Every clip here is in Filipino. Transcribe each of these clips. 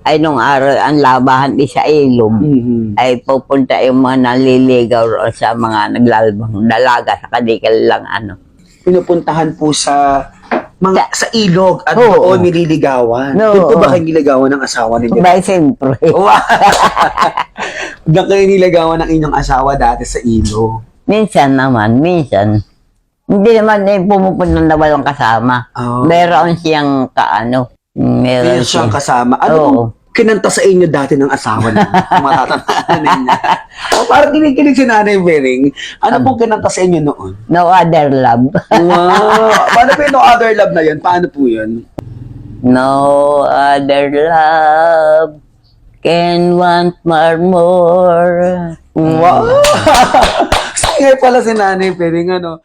ay nung araw ang labahan di sa ilog, Mhm. ay pupunta yung mga naliligaw roon sa mga naglalabang dalaga sa kadikal lang ano. Pinupuntahan po sa mga sa ilog at Oo. doon nililigawan. Oo. Doon po ba kayo nililigawan ng asawa ninyo? Ba, siyempre. Doon kayo nililigawan ng inyong asawa dati sa ilog. Minsan naman, minsan. Hindi naman eh, pumupunta na walang kasama. Oh. Meron siyang kaano. Meron siyang kasama. Ano Oo. pong kinanta sa inyo dati ng asawa niyo? Kung matatandaan ninyo. o parang kinikilig si Nanay Bering. Ano pong kinanta sa inyo noon? no other love. Wow! Paano po yung no other love na yun? Paano po yun? no other love can want more more. Wow! Singer pala si Nanay Bering, ano?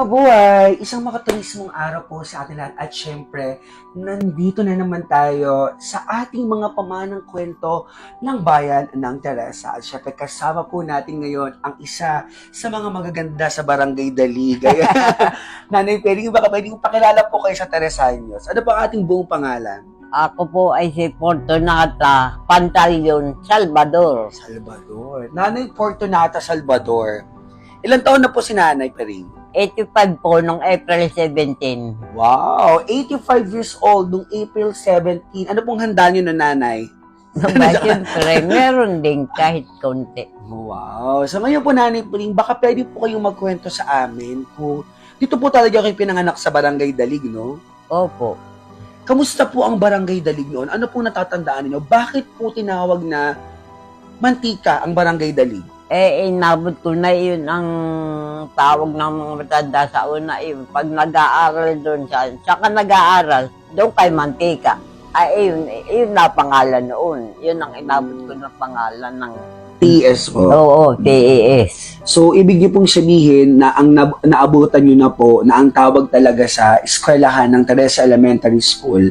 Mabuhay! Isang makatulismong araw po sa atin lahat at syempre, nandito na naman tayo sa ating mga pamanang kwento ng bayan ng Teresa. At syempre, kasama po natin ngayon ang isa sa mga magaganda sa Barangay Daligay. Nanay, pwede baka pwede kong pakilala po kayo sa Teresaños. Ano pa ang ating buong pangalan? Ako po ay si Fortunata Pantalion Salvador. Salvador. Nanay Fortunata Salvador. Ilan taon na po si Nanay Pering? 85 po nung April 17. Wow! 85 years old nung April 17. Ano pong handa niyo na nanay? Ba, siyempre, meron din kahit konti. Wow! So ngayon po nanay Puling, baka pwede po kayong magkwento sa amin kung dito po talaga kayo pinanganak sa Barangay Dalig, no? Opo. Kamusta po ang Barangay Dalig noon? Ano po natatandaan niyo? Bakit po tinawag na mantika ang Barangay Dalig? Eh, inabot ko na yun ang tawag ng mga matanda sa una. Eh, pag nag-aaral doon sa, saka nag-aaral, doon kay Mantika. Ay, yun, yun na pangalan noon. Yun ang inabot ko na pangalan ng, TS po. oo, TES. So, ibig niyo pong sabihin na ang nab- naabutan niyo na po na ang tawag talaga sa eskwelahan ng Teresa Elementary School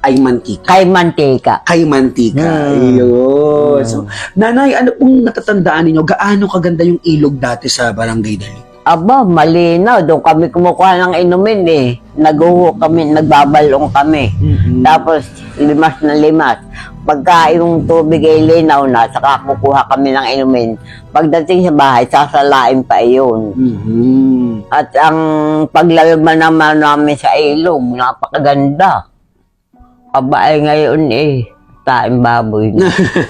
ay mantika. Kay Mantika. Kay mantika. Hmm. Yun. So, nanay, ano pong natatandaan ninyo? Gaano kaganda yung ilog dati sa Barangay Dali? Aba, malinaw. Doon kami kumukuha ng inumin eh. Naguho kami, nagbabalong kami. Tapos, limas na limas. Pagka yung tubig ay linaw na, saka kukuha kami ng inumin. Pagdating sa bahay, sasalain pa iyon. Mhm. At ang paglalaban naman namin sa ilog, napakaganda. Aba ay ngayon eh, taing baboy.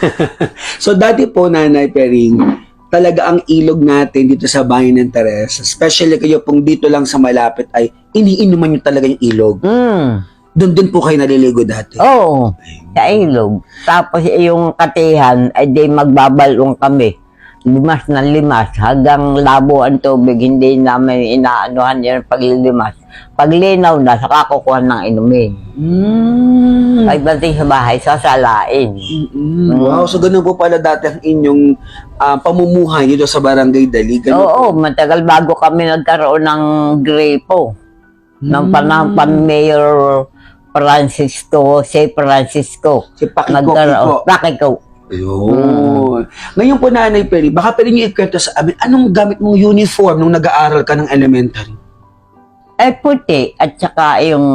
so, dati po, Nanay Pering, talaga ang ilog natin dito sa bayan ng Teresa, especially kayo pong dito lang sa malapit ay iniinuman nyo talaga yung ilog. Hmm, Doon din po kayo naliligo dati. oo, sa ilog. Tapos yung katihan, ay di magbabalong kami. Limas na limas, hanggang labo ang tubig, hindi namin inaanuhan yan paglilimas. Paglinaw na, saka kukuha ng inumin. Mm. Pagdating sa bahay, sasalain. Mm-mm. Wow, so ganun po pala dati ang inyong ah, pamumuhay dito sa Barangay Dali. Ganun Oo, po. matagal bago kami nagkaroon ng grepo. Ng Mm. panahon pa ni Mayor Francisco, si Francisco. Si Pakiko Nagkaroon. Kiko. Pakiko. Ayun. Ngayon po, Nanay Peri, baka pwede niyo ikwento sa amin, anong gamit mong uniform nung nag-aaral ka ng elementary? Eh, puti at saka yung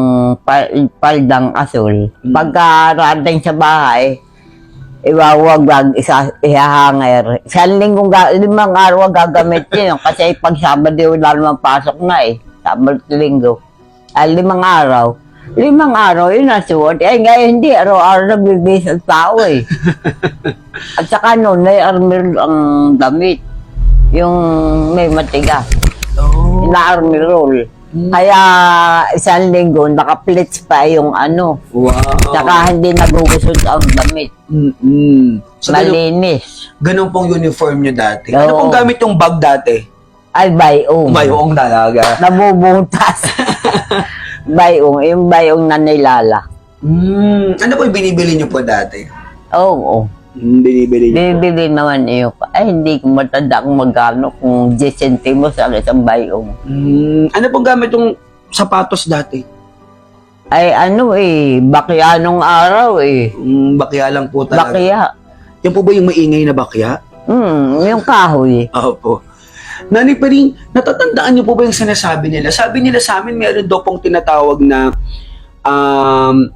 pal- paldang asul. Mm. Pagkarating sa bahay, iwawag isa ihahanger. Isang linggong ga, limang araw ang gagamit yun. Kasi pag Sabado wala naman pasok na eh. Sabado linggo. Ay, limang araw. Limang araw, yun ang suot. Eh, ngayon hindi. Araw-araw nagbibis ang tao eh. At saka noon, may armor ang damit. Yung may matigas. Oh. Na-armor roll. Kaya isang linggo, naka-plates pa yung ano. Wow. Tsaka hindi nagugusot ang damit. Mm-mm. So, Malinis. ganun pong uniform nyo dati. Ano Oo. pong gamit yung bag dati? Ay, bayong. Bayong talaga. Nabubutas. bayong. Yung bayong na nilala. Mm, ano po yung binibili niyo po dati? Oo. Mm, binibili niyo po. Bibili naman iyo. Ay, hindi ko matanda kung magkano kung 10 centimos ang isang bayong. Mm, ano pong gamit yung sapatos dati? Ay, ano eh, bakya nung araw eh. Mm, bakya lang po talaga. Bakya. Yan po ba yung maingay na bakya? Hmm, yung kahoy. Opo. Nani pa rin, natatandaan niyo po ba yung sinasabi nila? Sabi nila sa amin, meron daw pong tinatawag na um,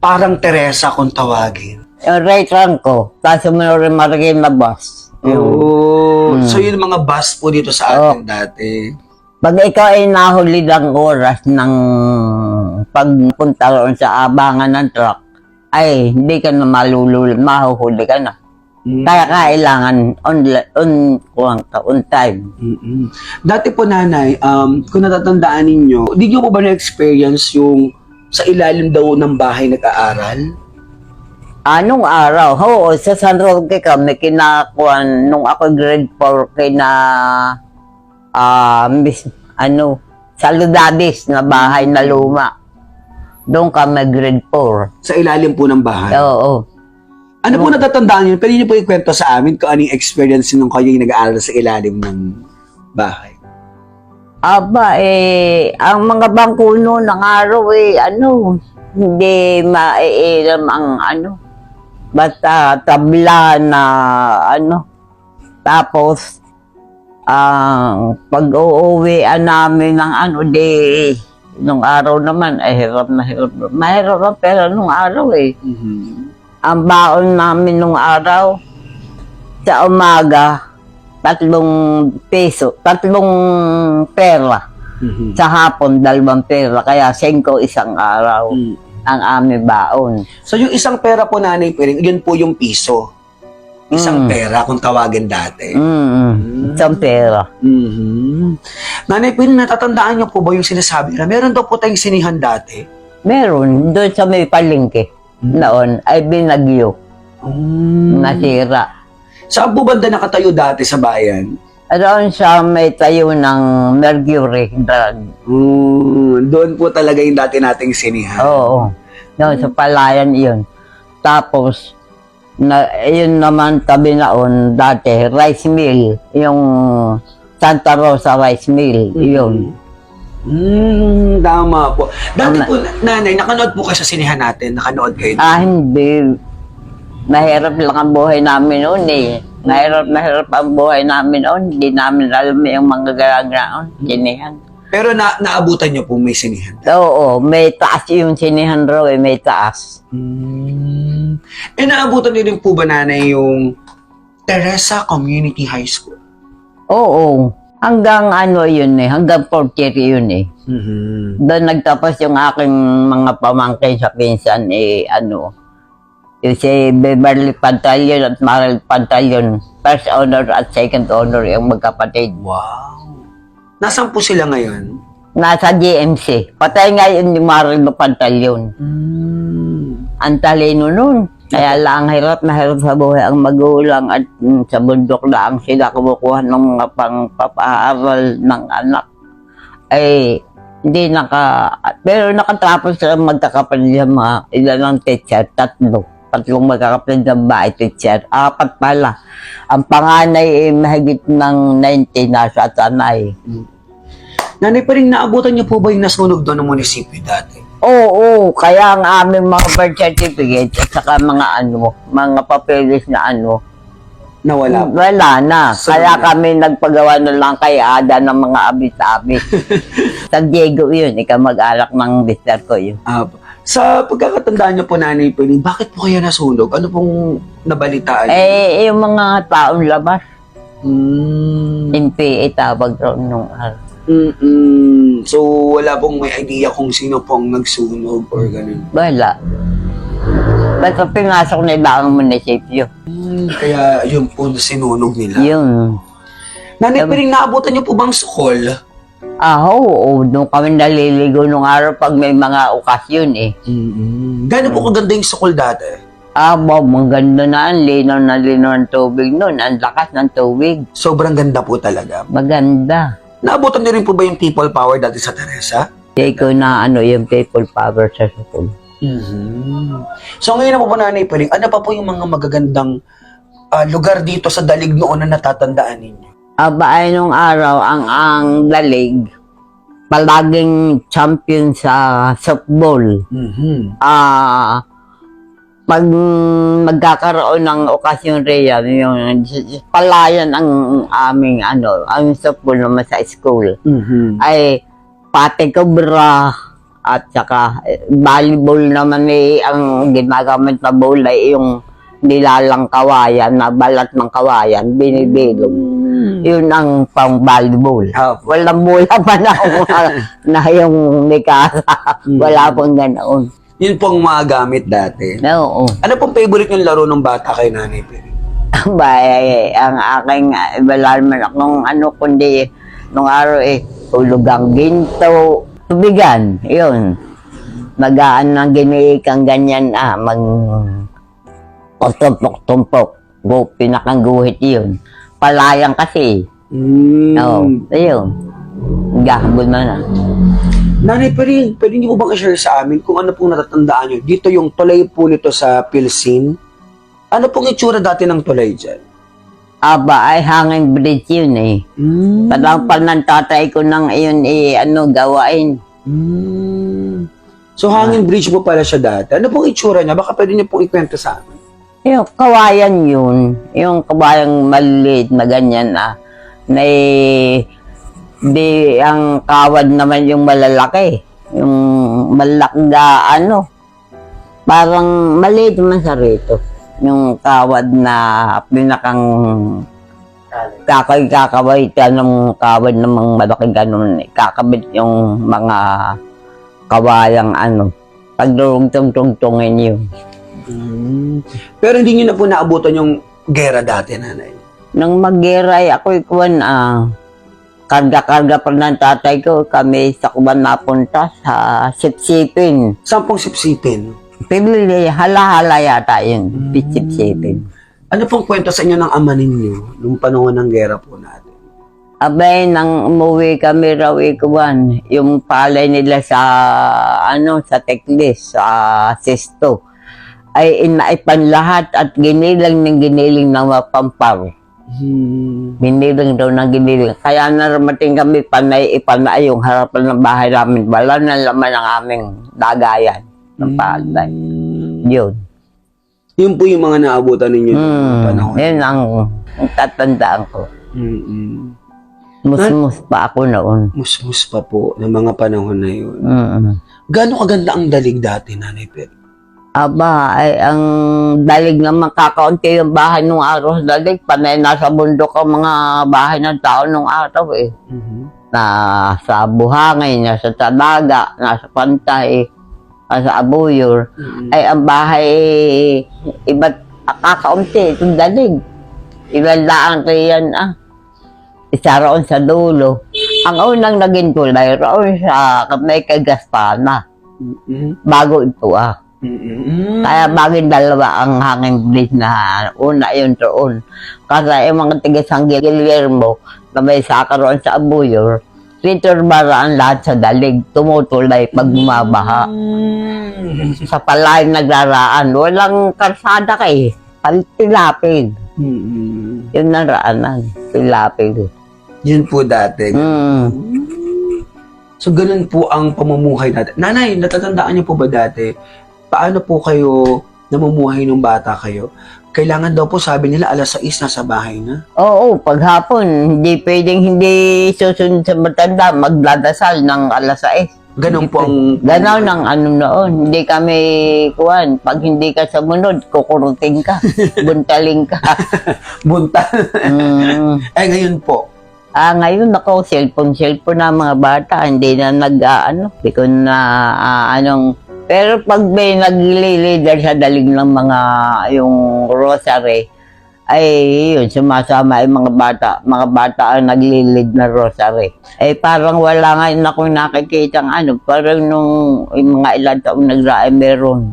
parang Teresa kung tawagin. Hand ko. Kaso may rin marigay na bus. Yung, Oh, Mm. So yun mga bus po dito sa atin dati. Pag ikaw ay nahuli ng oras ng pagpunta roon sa abangan ng truck, ay hindi ka na malulul, mahuhuli ka na. Mm. Kaya kailangan on, on, on, on time. Mm-mm. Dati po nanay, um, kung natatandaan ninyo, di nyo po ba na-experience yung sa ilalim daw ng bahay nag-aaral? Anong araw? Oo, sa San Roque kami kinakuan nung ako grade 4 kina ah miss ano Saludadis na bahay na luma. Doon kami grade 4. Sa ilalim po ng bahay. Oo. Ano po natatandaan nyo? Pwede nyo po ikwento sa amin kung anong experience nung kayo yung nag-aaral sa ilalim ng bahay. Aba, eh, ang mga bangko noon ng araw eh, ano, hindi maiiram ang ano, basta tabla na ano. Tapos, ang pag-uuwian namin ng ano, di, nung araw naman, ay hirap na hirap. Mahirap ang pera nung araw eh. Ang baon namin nung araw, sa umaga, tatlong peso, tatlong pera. Sa hapon, dalawang pera. Kaya sengko isang araw Mm. ang aming baon. So yung isang pera po nanay, pwede, yun po yung piso. Isang Mm. pera kung tawagin dati. Mm, isang pera. Mhm. Nanay, pwede natatandaan niyo po ba yung sinasabi nila? Meron daw po tayong sinihan dati. Meron, doon sa may palengke noon ay binagyo, Mm. nasira. Saan po banda nakatayo dati sa bayan? Aroon sa may tayo ng mercury drug. Mm, doon po talaga yung dati nating sinihan. Oo. Doon sa palayan iyon. Tapos, na, yun naman tabi naon dati, rice mill. Yung Santa Rosa rice mill. Yun. Mm, tama po. Dati po, nanay, nakanood po kayo sa sinihan natin. Nakanood kayo. Ah, hindi. Mahirap lang ang buhay namin noon eh. Mahirap, mahirap ang buhay namin noon. Hindi namin alam yung mga galagaon. Sinihan. Pero na, naabutan niyo po may sinihan. Oo, may taas yung sinihan raw eh, may taas. Mm. Eh, naabutan niyo rin po ba, nanay, yung Teresa Community High School? Oo. Hanggang ano yun eh, hanggang fourth year yun eh. Mm-hmm. Doon nagtapos yung aking mga pamangkin sa pinsan eh, ano, yung si Beverly Pantalion at Maril Pantalion, first honor at second honor yung magkapatid. Wow. Nasaan po sila ngayon? Nasa GMC. Patay ngayon ni Maril Pantalion. Mm. Ang talino nun. Kaya lang hirap na hirap sa buhay ang magulang at mm, sa bundok lang sila kumukuha ng mga pangpapaaral ng anak. Ay, hindi naka... Pero nakatapos sila magkakapatid ng mga ilan ng teacher, tatlo. Tatlong magkakapatid ng bahay teacher. Apat pala. Ang panganay ay mahigit ng 90 na sa tanay. Nanay, pa rin naabutan niyo po ba yung nasunog doon ng munisipyo dati? Oo, kaya ang aming mga birth certificate at saka mga ano, mga papeles na ano, Nawala po. wala na. So, Kaya wala. kami nagpagawa na lang kay Ada ng mga abit-abit. San Diego yun, ikaw mag-alak ng bister ko yun. Ah, sa pagkakatandaan niyo po, Nanay Piling, bakit po kaya nasunog? Ano pong nabalitaan niyo? Eh, yung mga taong labas, Mm. NPA tawag doon nung araw. Mm-mm. So, wala pong may idea kung sino pong nagsunog or ganun. Wala. Basta pinasok na iba ang munisipyo. Mm, kaya yun po na sinunog nila. Yun. Nanay Piling, naabutan niyo po bang sukol? Ah, oo, doon kami naliligo nung araw pag may mga okasyon eh. Mm-mm. Gano'n po kaganda yung sukol dati? Abo, maganda na, ang linaw na linaw ng tubig nun, ang lakas ng tubig. Sobrang ganda po talaga. Maganda. Naabutan niyo rin po ba yung people power dati sa Teresa? Kaya ko na ano, yung people power sa school. Mhm. So ngayon na po ba nanay Piling, ano pa po yung mga magagandang ah, lugar dito sa dalig noon na natatandaan ninyo? Aba ay nung araw, ang ang dalig, palaging champion sa softball. Mhm. Ah, pag magkakaroon ng okasyon riyan, yung palayan ang aming ano, ang softball naman sa school, Mhm. ay pati kobra at saka volleyball naman eh, ang ginagamit na ball ay yung nilalang kawayan, na balat ng kawayan, binibilog. Yun ang pang volleyball. Ah, Walang mula pa na, na yung nikasa. Wala pang ganoon. Yun pong mga gamit dati. Oo. Ano pong favorite yung laro ng bata kay nanay Piling? Bay, ang aking, wala naman akong ano, kundi nung araw eh, tulog ang ginto, tubigan, yun. Magaan ng giniikang ganyan, ah, mag, tumpok-tumpok, go, pinakang guhit yun. Palayang kasi, Mm. oo, ayun. Gahabol na na. Nanay Piling, pwede niyo po bang i-share sa amin kung ano pong natatandaan niyo? Dito yung tulay po nito sa Pilsin. Ano pong itsura dati ng tulay dyan? Aba, ay hanging bridge yun eh. Mm. Padampal ng tatay ko nang iyon eh, ano, gawain. Mm. So hanging bridge po pala siya dati. Ano pong itsura niya? Baka pwede niyo pong ikwento sa amin. Yung kawayan yun, yung kawayang maliliit na ganyan ah, na eh, di ang kawad naman yung malalaki. Yung malaki na ano, parang maliit naman sa rito. Yung kawad na pinakang kakay kakaway ng kawad ng mga malaking ganun, kakabit yung mga kawayang ano, pagdurong-tungtungin yun. Mm. Pero hindi niyo na po naabutan yung gera dati, nanay. Nang mag-geray ako ikuan, ah, karga-karga pa ng tatay ko, kami sa kuban napunta sa sipsipin. Saan pong sipsipin? Pibili, hala-hala yata yun, Mm. sipsipin. Ano pong kwento sa inyo ng ama ninyo nung panahon ng gera po natin? Abay, nang umuwi kami raw ikuan, yung palay nila sa, ano, sa teklis, sa sisto, ay inaipan lahat at ginilang ng giniling ng mapampaw. Hmm. Binilang daw ng giniling. Kaya naramating kami panay ipanay yung harapan ng bahay namin. Wala na laman ang aming dagayan ng palay. Hmm. Yun. Yun po yung mga naabutan ninyo Hmm. panahon. Yun ang, ang tatandaan ko. Mm-mm. Musmus pa ako noon. Musmus pa po ng mga panahon na yun. Mm. Gaano kaganda ang dalig dati, Nanay Pet? Aba, ay ang dalig naman kakaunti yung bahay nung araw sa dalig. Panay nasa bundok ang mga bahay ng tao nung araw eh. Mhm. Nasa buhangin, nasa talaga, nasa pantay, nasa abuyor. Mm-mm. ay ang bahay iba't kakaunti itong dalig. Ilan lang riyan ah. Isa roon sa dulo. Ang unang naging tulay roon sa may kagaspana. Mm-mm. Bago ito ah. Mm-mm. Kaya baging dalawa ang hanging bridge na una yun roon. Kasi yung mga tiga San Guillermo na may saka roon sa Abuyor, dito bara ang lahat sa dalig, tumutulay pag bumabaha. Mm. sa palay nagraraan. Walang karsada kay. Tilapid. Mm-mm. Yun ang raanan. Tilapid. Yun po dati. Mm. So, ganun po ang pamumuhay natin. Nanay, natatandaan niyo po ba dati, paano po kayo namumuhay nung bata kayo? Kailangan daw po, sabi nila, alas 6 nasa bahay na. Oo, paghapon, hindi pwedeng hindi susunod sa matanda, magdadasal ng alas 6. Ganun po ang... Ganaw ng ano noon, hindi kami kuwan. Pag hindi ka sumunod, kukuruting ka, buntaling ka. Bunta. Mm. eh, ngayon po. Ah, ngayon ako, cellphone, cellphone na mga bata, hindi na nag, ah, ano, hindi ko na, ah, anong, pero pag may naglilider sa dalig ng mga, yung rosary, ay, yun, sumasama yung mga bata, mga bata ang naglilid na rosary. Eh, parang wala ngayon akong nakikita ano, parang nung yung mga ilang taong nagraay meron.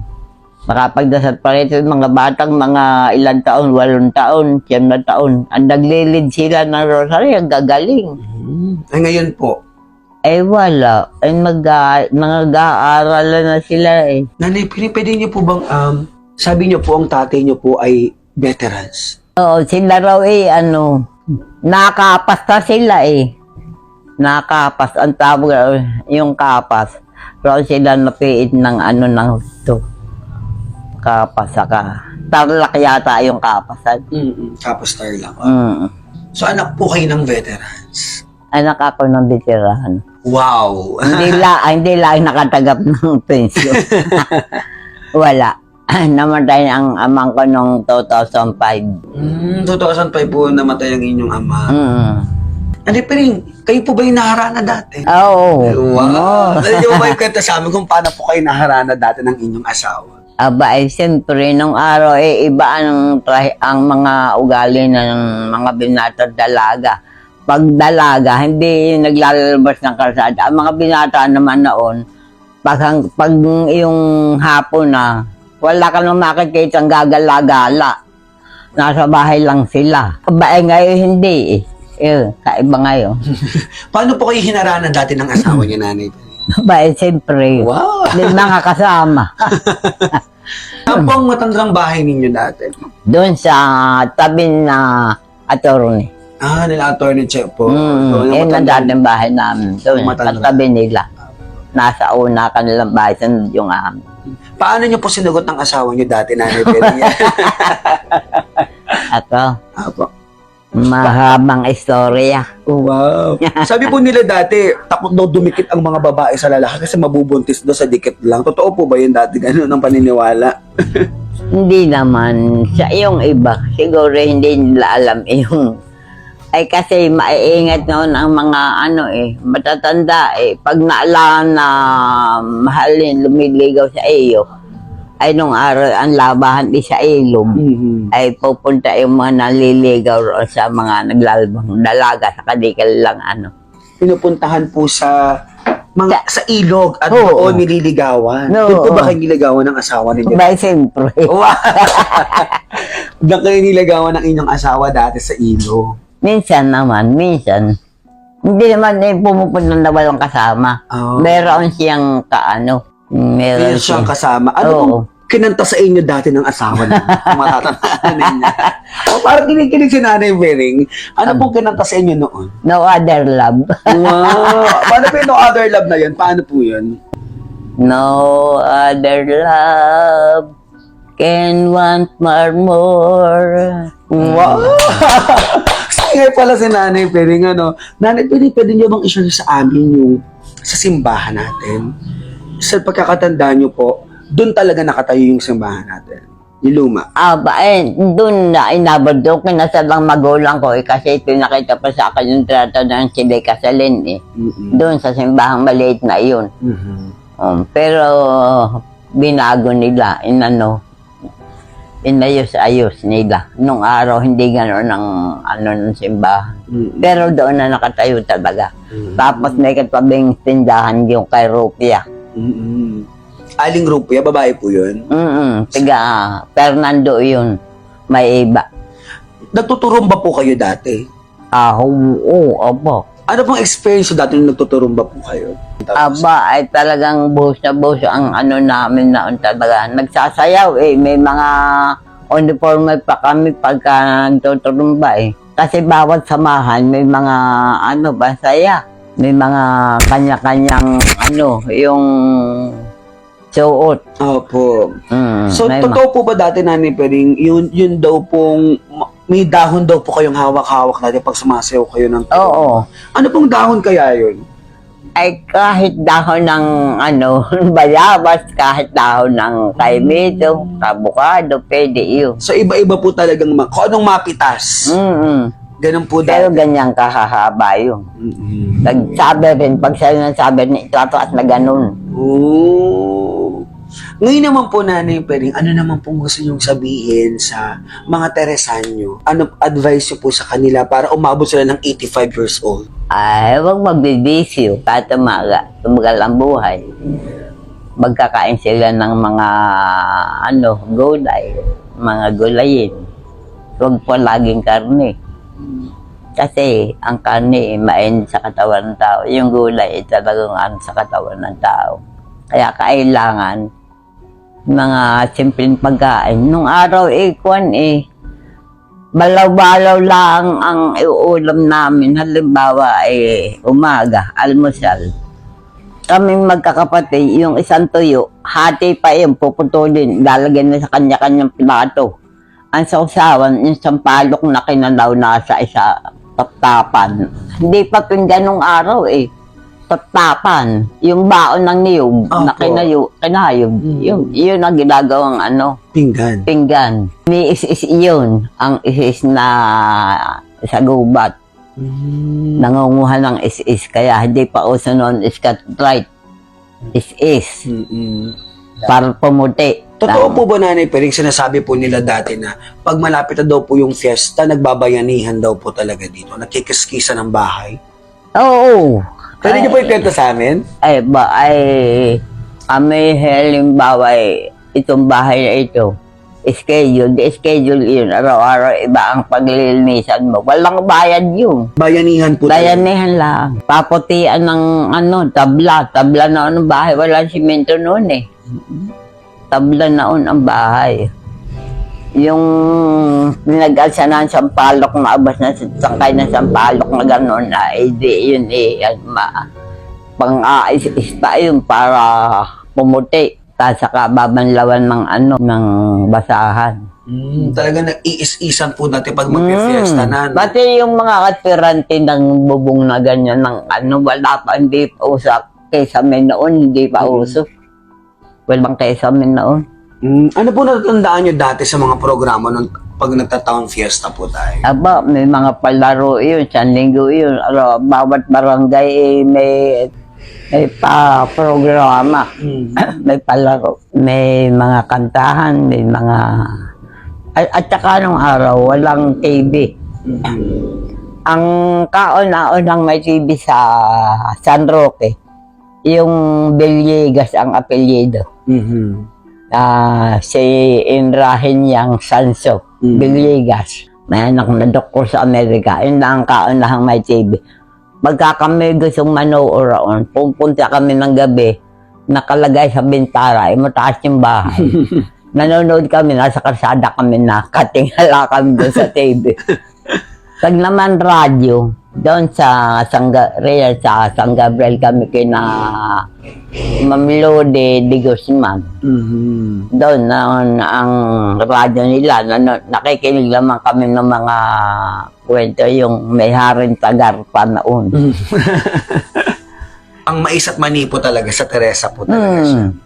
Makapagdasal pa rin mga batang mga ilang taon, walong taon, siyam na taon. Ang naglilid sila ng rosary, ang gagaling. Ay, ngayon po, Eh wala. Eh mag nag-aaral na sila eh. Nanay Pili, pwede niyo po bang, um, sabi niyo po ang tatay niyo po ay veterans. Oo, sila raw eh, ano, nakapas na sila eh. Nakapas, ang tawag raw, yung kapas. Raw sila napiit ng ano ng husto. Kapas, saka. Tarlak yata yung kapasan. Mm-mm. Tapos star lang. Mm. So, anak po kayo ng veterans. Anak ako ng bitirahan. Wow! hindi la, hindi lang nakatagap ng pensyon. Wala. Namatay ang amang ko noong 2005. Mm, 2005 po namatay ang inyong ama. Mm. Nanay Pili, kayo po ba yung naharana dati? Oo. Wow! Nanay niyo ba yung kwento sa amin kung paano po kayo naharana dati ng inyong asawa? Aba, eh, siyempre, nung araw, eh, iba ang, ang mga ugali ng mga binata dalaga. Pag dalaga, hindi naglalabas ng kalsada. Ang mga binata naman noon, pag, pag yung hapon na, wala ka nang makikita ang gagala-gala. Nasa bahay lang sila. Aba, eh, ngayon hindi eh. Eh, kaiba ngayon. Paano po kayo hinarana dati ng asawa niya, Nanay? Aba, eh, siyempre, Wow! may mga kasama. Saan po ang matandang bahay ninyo dati? Doon sa tabi na attorney. Ah, nila Attorney Che po. Mm, So, yun ang matandang- dating bahay namin. Doon, Matanda. sa tabi nila. Nasa una kanilang bahay, sunod yung amin. Paano niyo po sinugot ng asawa niyo dati, Nanay Pili? Ako, Apo. mahabang istorya. Wow. Sabi po nila dati, takot daw dumikit ang mga babae sa lalaki kasi mabubuntis daw sa dikit lang. Totoo po ba yun dati? Ganun ang paniniwala. Hindi naman, sa yung iba, siguro hindi nila alam yung ay kasi maiingat noon ang mga ano eh, matatanda eh. Pag naalaan na mahalin, lumiligaw sa iyo, ay nung araw ang labahan di sa ilog. Mm-hmm. ay pupunta yung mga naliligaw roon sa mga naglalabang dalaga sa kadikal lang ano. Pinupuntahan po sa mga sa ilog at Oo. doon nililigawan. Oo. Doon po ba kayo niligawan ng asawa ninyo? Ba, siyempre. Wow! Doon kayo niligawan ng inyong asawa dati sa ilog. Minsan naman, minsan. Hindi naman eh, pumupunta na walang kasama. Oh. Meron siyang kaano. Meron Meron siyang siyang... kasama. Ano Oo. pong kinanta sa inyo dati ng asawa niyo? Kung matatandaan ninyo. o parang kinikinig si Nanay Bering. Ano pong kinanta sa inyo noon? No other love. Wow! Paano po yung no other love na yun? Paano po yun? no other love can want more more. Wow! Singer pala si Nanay. Ano? Nanay Bering, pwede niyo bang i-share sa amin yung sa simbahan natin? Sa pagkakatandaan niyo po, doon talaga nakatayo yung simbahan natin. Yung luma. Aba, eh, doon na inabot doon kinasal ang magulang ko eh, kasi pinakita pa sa akin yung trato ng sila kasalin eh. Mm-mm. Doon sa simbahang maliit na yun. Mhm. Um, pero binago nila, inano, inayos-ayos nila. Nung araw, hindi gano'n ang ano ng simbahan. Mm-mm. Pero doon na nakatayo talaga. Mm-mm. Tapos may katabing tindahan yung kay Rupia. Mm-mm. Aling Rupia, babae po yun. Mm Tiga Fernando yun. May iba. Nagtuturumba po kayo dati. Ah, oo, opo. Ano pong experience dati nung nagtuturumba po kayo? Aba, ay talagang buhos na buhos ang ano namin na talaga. Nagsasayaw eh. May mga uniforme pa kami pagka nagtuturumba eh. Kasi bawat samahan may mga ano ba saya. May mga kanya-kanyang ano, yung suot. Opo. Mm, So, may totoo po ba dati namin pwedeng yun, yun daw pong may dahon daw po kayong hawak-hawak dati pag sumasayaw kayo ng ma- Oo. Ano pong dahon kaya yun? Ay kahit dahon ng ano, bayabas, kahit dahon ng kaimito, kabukado, pwede yun. So, iba-iba po talagang, ma- kung anong mapitas. Mm Ganun po Pero dati. ganyan kahahaba yun. Mm-mm. Nagsabi rin, pag sa'yo nagsabi ni tataas na ganun. Oh. Ngayon naman po, Nanay Pering, ano naman pong gusto nyong sabihin sa mga Teresanyo? Ano advice nyo po sa kanila para umabot sila ng 85 years old? Ay, huwag magbibisyo kahit umaga. Tumagal ang buhay. magkakain sila ng mga ano, gulay, mga gulayin. Huwag po laging karne. Kasi ang karne main sa katawan ng tao. Yung gulay talagang ano sa katawan ng tao. Kaya kailangan mga simpleng pagkain. Nung araw eh, kwan eh, balaw-balaw lang ang iuulam namin. Halimbawa eh, umaga, almusal. Kaming magkakapatid, yung isang tuyo, hati pa yun, puputulin, lalagyan na sa kanya-kanyang plato. Ang sausawan, yung sampalok na kinalaw na sa isa, taptapan. Hindi pa pinggan nung araw eh. Taptapan. Yung baon ng niyog na Opo. kinayo, kinayog. Mm. Yun, yun ang ginagawang ano, Pinggan. pinggan. Ni is-is yun, ang is-is na sa gubat. Mm. Nangunguha ng is-is, kaya hindi pa uso noon is cut right. Is-is. Mm-mm. Para pumuti. Totoo po ba nanay Pering sinasabi po nila dati na pag malapit na daw po yung fiesta, nagbabayanihan daw po talaga dito. Nakikiskisa ng bahay. Oo. Pwede niyo po ikwento sa amin? Ay, ba, ay, kami halimbawa, eh, itong bahay na ito, schedule, di schedule yun, araw-araw iba ang paglilinisan mo. Walang bayad yun. Bayanihan po. Bayanihan lang. Paputian ng ano, tabla. Tabla na ang bahay. Walang simento noon eh. Tabla na ang bahay. Yung pinag-alsa na ang sampalok na abas na sakay ng sampalok na gano'n na eh, di yun eh, ma, pang-ais pa yun para pumuti. Tapos saka babanlawan ng ano, ng basahan. Mm, talaga nag-iis-isan po natin pag mag-fiesta na. no? Pati yung mga katirante ng bubong na ganyan ng ano, wala pa, hindi pa usap. Kaysa may noon, hindi pa Mm. uso. Walang kaysa may noon. Mm, ano po natatandaan niyo dati sa mga programa nung pag nagtataong fiesta po tayo? Aba, may mga palaro yun, San Linggo yun. Ano, bawat barangay eh, may, may pa-programa. Mm. may palaro. May mga kantahan, may mga... At, at saka nung araw, walang TV. Mm. Ang kaon-unang may TV sa San Roque, yung Villegas ang apelyido. Mhm. Ah, si Inrahin yang Sanso, Mm. Villegas. May anak na doktor sa Amerika. Yun lang ang kaunahang may TV. Pagka kami gustong manood pupunta kami ng gabi, nakalagay sa bintara, eh, mataas yung bahay. Nanonood kami, nasa kalsada kami na, katingala kami doon sa TV. Pag naman radyo, doon sa San, Ga- Real, sa San Gabriel kami kina Ma'am Lode de Guzman. Mhm. Doon na ang radyo nila, na, nakikinig lamang kami ng mga kwento yung may haring tagar pa noon. Ang mais at mani po talaga sa Teresa po talaga siya. Hmm.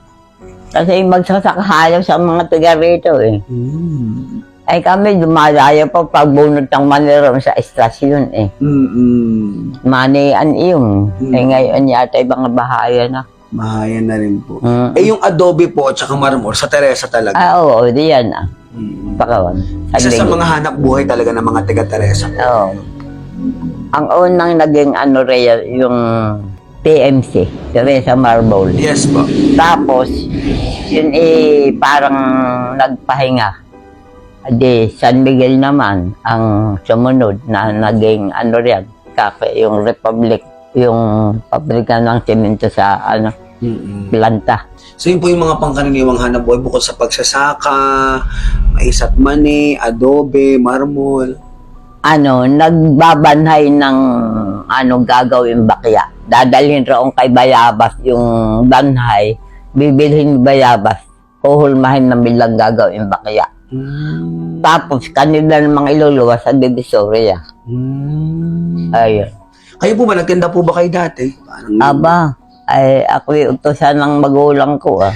Kasi magsasakahayaw sa mga taga rito eh. Mm. Ay kami dumadayo pa pagbunod ng maniram sa estasyon eh. Mm-mm. Manian iyon. Hmm. Eh ngayon yata ibang bahaya na. Mahayan na rin po. Mm. Eh yung adobe po at saka marmol sa Teresa talaga. Ah, oo, di yan ah. Mm. Pakawan. Isa sa mga hanap buhay talaga ng mga taga Teresa. Oo. Ang unang naging ano rin, yung PMC, Teresa Marble. Yes po. Tapos, yun eh, parang nagpahinga. Adi, San Miguel naman ang sumunod na naging ano rin, kaka, yung Republic, yung pabrika ng semento sa ano, Mm-mm. planta. So yun po yung mga pangkaraniwang hanap buhay bukod sa pagsasaka, mais at mani, adobe, marmol. Ano, nagbabanhay ng ano gagawin bakya. Dadalhin roon kay Bayabas yung banhay, bibilhin ni Bayabas, huhulmahin ng bilang gagawin bakya. Mm. Tapos, kanila namang iluluwas sa Divisoria. Mm. Ayun. Kayo po ba, nagtinda po ba kayo dati? Parang, Aba, ay ako yung utusan ng magulang ko ah.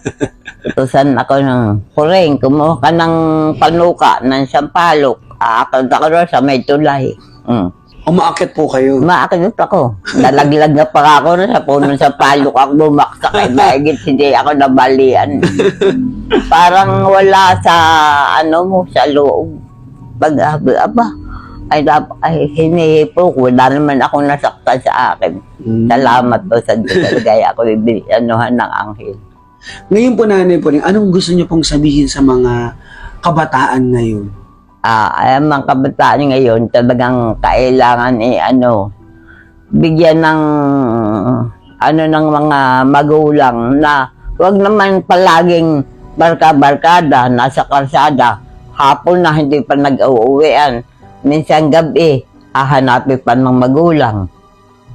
utusan ako ng kuring, kumuha ka ng panuka, ng sampalok. Aakad ako doon sa may tulay. Mm. Umaakit po kayo. Umaakit ako. Nalaglag na pa ako rin sa puno sa palok ako bumaksak. Ay, mahigit hindi ako nabalian. Parang wala sa ano mo, sa loob. Pag, aba, Ay, ay hinihipo ko. Wala naman akong nasaktan sa akin. Mm. Salamat po sa Diyos. Talaga ako anuhan ng anghel. Ngayon po nanay po anong gusto niyo pong sabihin sa mga kabataan ngayon? Ah, ay, ang mga kabataan ngayon, talagang kailangan eh, ano, bigyan ng, ano, ng mga magulang na wag naman palaging barka-barkada, nasa kalsada, hapon na hindi pa nag-uuwian. Minsan gabi, hahanapin pa ng magulang.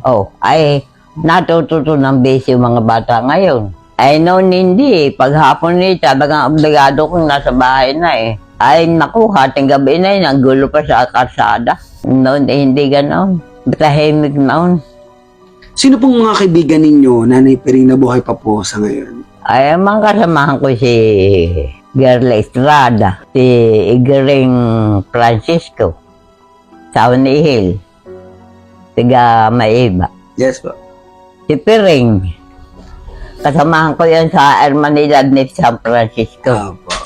Oh, ay, natututo ng base yung mga bata ngayon. Ay, noon hindi. Paghapon ni talagang obligado kong nasa bahay na eh. Ay, naku, hating gabi na yun, ang gulo pa sa kalsada. Noon eh, hindi ganon. Tahimik noon. Sino pong mga kaibigan ninyo, nanay Pering, na buhay pa po sa ngayon? Ay, ang mga kasamahan ko si Gerla Estrada, si Igering Francisco, sa Hill, tiga Maiba. Yes po. Si Piring, kasamahan ko yan sa Hermanidad ni San Francisco. Opo.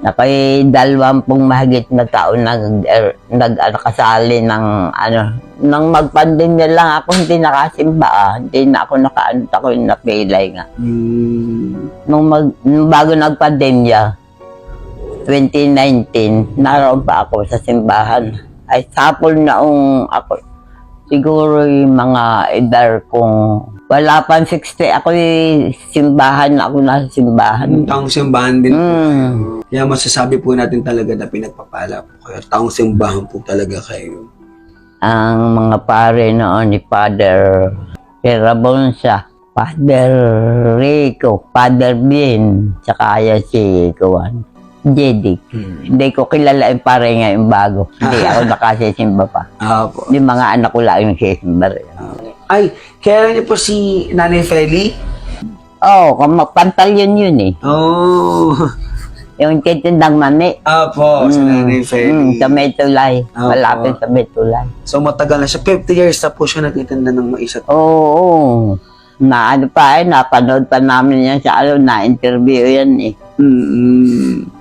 Na kay dalawampung mahigit na taon nag, er, nag ano, kasali ng ano nang magpandemya lang ako hindi nakasimba ah. hindi na ako nakaano ako napilay nga Mm. nung, mag, nung bago nagpandemya 2019 naroon pa ako sa simbahan ay sapol naong ako siguro yung mga edar kong wala pang 60 ako yung simbahan ako nasa simbahan Taong simbahan din. mm. Kaya masasabi po natin talaga na pinagpapala po kayo. Taong simbahan po talaga kayo. ang mga pare noon ni Father Perabonsa, Father Rico, Father Bin, tsaka yan si Kuwan, Jedi. Hindi ko kilala yung pare nga yung bago. Hindi ako nakasisimba pa. Opo. Yung mga anak ko lang yung sisimba rin. Ay, kaya niyo po si Nanay Feli? Oo, oh, pantalyon yun eh. Oh. Yung titindang mani. Opo, si Nanay Feli. Mm, sa may tulay. Opo. Malapit sa may tulay. So matagal na siya. 50 years na po siya nagtitinda ng mais at Oo, oo. Na ano pa eh, napanood pa namin yan sa ano, na-interview yan eh. mm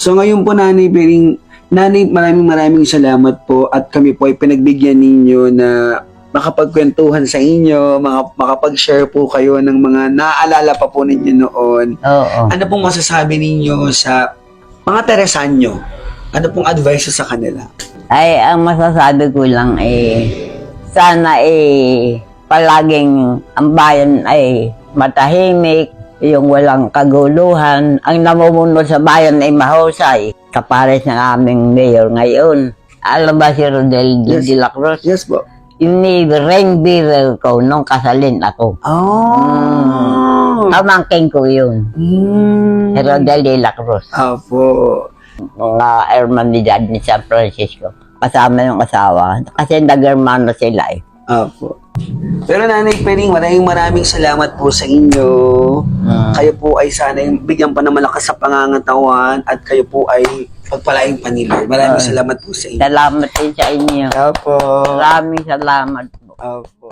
So ngayon po Nanay Bering, Nanay, maraming maraming salamat po at kami po ay pinagbigyan ninyo na makapagkwentuhan sa inyo, makapag-share po kayo ng mga naaalala pa po ninyo noon. Oo. Ano pong masasabi ninyo sa mga Teresanyo? Ano pong advice sa kanila? Ay, ang masasabi ko lang eh, sana eh, palaging ang bayan ay matahimik, yung walang kaguluhan. Ang namumuno sa bayan ay mahusay. Kapares ng aming mayor ngayon. Alam ba si Rodel Yes. de la Cruz? Yes po. Yung ni rain bearer ko nung kasalin ako. Oh. Pamangking ko yun. Mm. Si Rodel de la Cruz. Apo. Mga hermanidad ni San Francisco. Kasama yung asawa. Kasi nag-hermano sila eh. Apo. Pero Nanay Pering, maraming maraming salamat po sa inyo. Mm. Kayo po ay sana yung bigyan pa ng malakas sa pangangatawan at kayo po ay pagpalaing panilor. Maraming Ay. salamat po sa inyo. Salamat din sa inyo. Apo. Maraming salamat po. Apo.